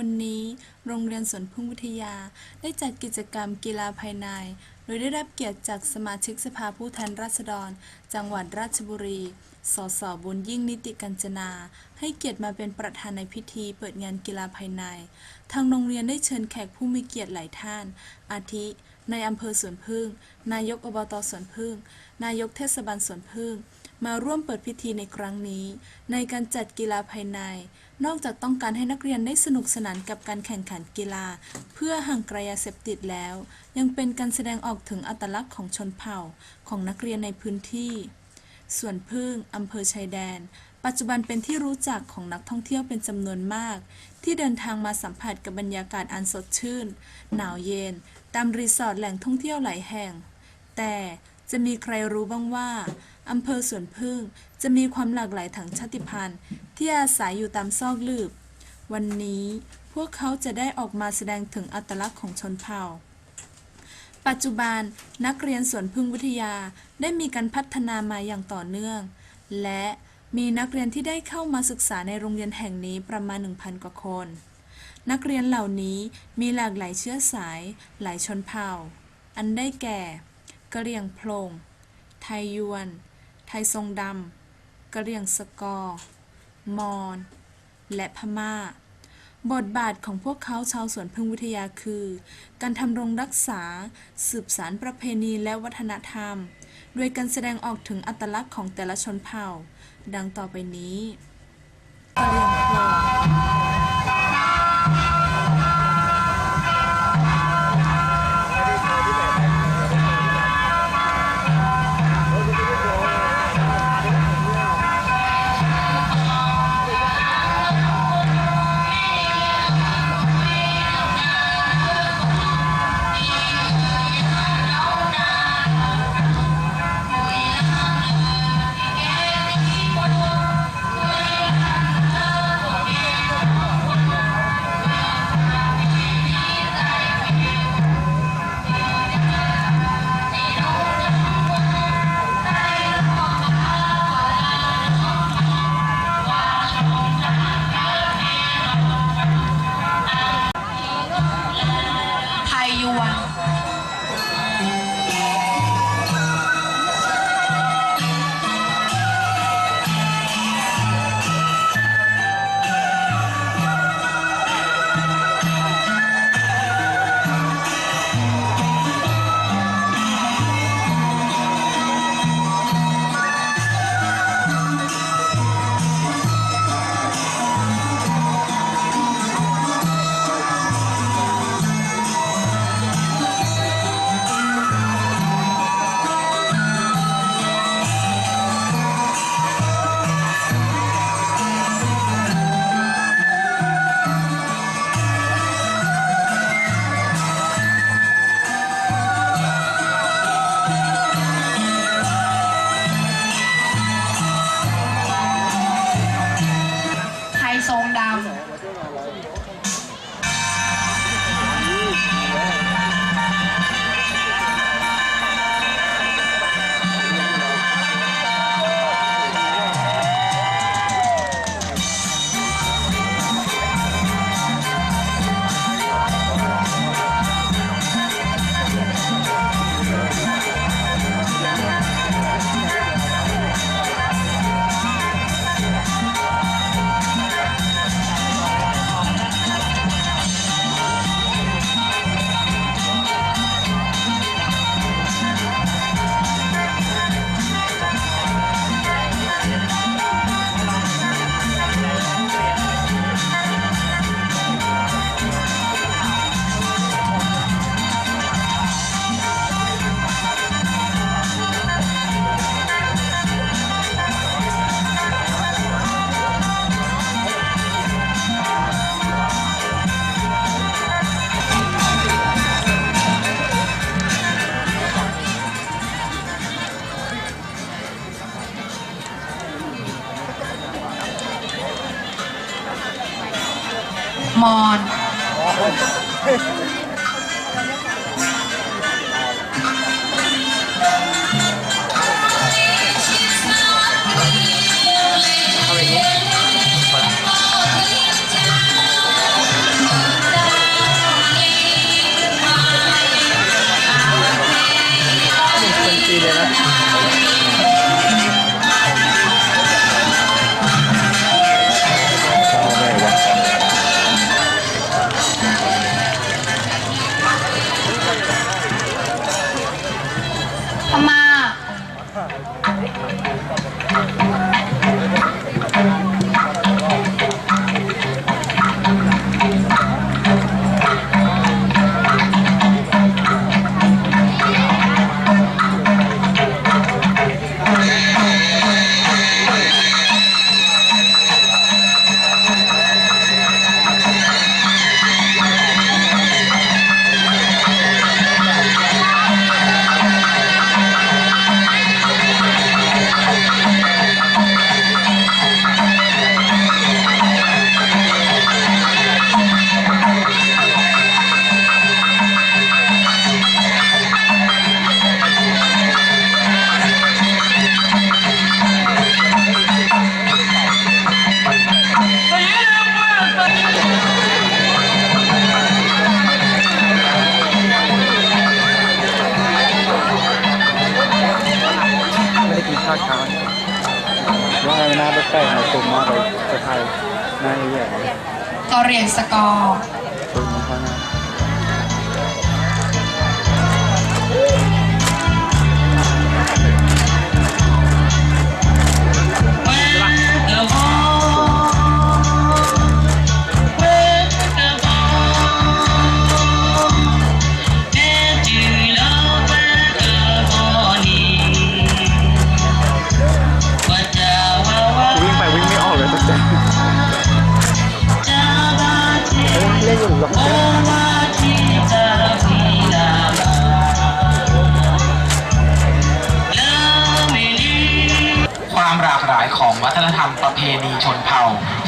วันนี้โรงเรียนสวนพึ่งวิทยา ได้จัดกิจกรรมกีฬาภายใน โดยได้รับเกียรติจากสมาชิกสภาผู้แทนราษฎร จังหวัดราชบุรี สสบุญยิ่งนิติกัญจนา ให้เกียรติมาเป็นประธานในพิธีเปิดงานกีฬาภายใน ทางโรงเรียนได้เชิญแขกผู้มีเกียรติหลายท่าน อาทิในอำเภอสวนพึ่ง นายกอบตสวนพึ่ง นายกเทศบาลสวนพึ่ง มาร่วมเปิดพิธีในครั้งนี้ ในการจัดกีฬาภายใน นอกจากต้องการให้นักเรียนได้สนุกสนานกับการแข่งขันกีฬา เพื่อห่างไกลยาเสพติดแล้ว ยังเป็นการแสดงออกถึงอัตลักษณ์ของชนเผ่าของนักเรียนในพื้นที่ส่วนพึ่งอำเภอชายแดน ปัจจุบันเป็นที่รู้จักของนักท่องเที่ยวเป็นจำนวนมาก ที่เดินทางมาสัมผัสกับบรรยากาศอันสดชื่น หนาวเย็น ตามรีสอร์ทแหล่งท่องเที่ยวหลายแห่ง แต่จะมีใครรู้บ้างว่า อำเภอสวนพึ่งจะมีความหลากหลายทางชาติพันธุ์ ที่อาศัยอยู่ตามซอกลืบ วันนี้พวกเขาจะได้ออกมาแสดงถึงอัตลักษณ์ของชนเผ่า ปัจจุบันนักเรียนสวนพึ่งวิทยาได้มีการพัฒนามาอย่างต่อเนื่อง และมีนักเรียนที่ได้เข้ามาศึกษาในโรงเรียนแห่งนี้ประมาณ 1,000 กว่าคน นักเรียนเหล่านี้มีหลากหลายเชื้อสาย หลายชนเผ่า อันได้แก่กะเหรี่ยงโพลงไทยยวน ยทรงดำกะเหรี่ยงสกอร์ มอญและพม่า บทบาทของพวกเขาชาวสวนพึ่งวิทยาคือ การทำรงรักษา สืบสารประเพณีและวัฒนธรรม โดยการแสดงออกถึงอัตลักษณ์ของแต่ละชนเผ่า ดังต่อไปนี้กะเหรี่ยงโพล ม ภาคกางว่าไมัน่าแปลกๆหน่อยตุ่มมากเลยจะไทยน่าเยอะๆก็เรียงสกอร์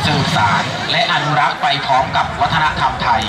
สื่อสารและอนุรักษ์ไปพร้อมกับวัฒนธรรมไทย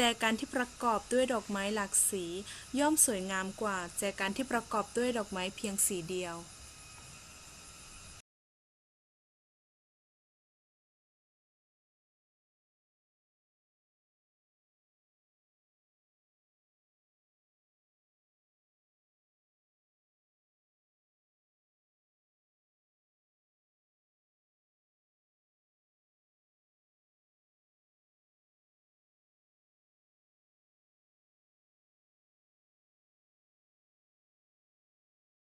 แจกันที่ประกอบด้วยดอกไม้หลากสี ย่อมสวยงามกว่าแจกันที่ประกอบด้วยดอกไม้เพียงสีเดียว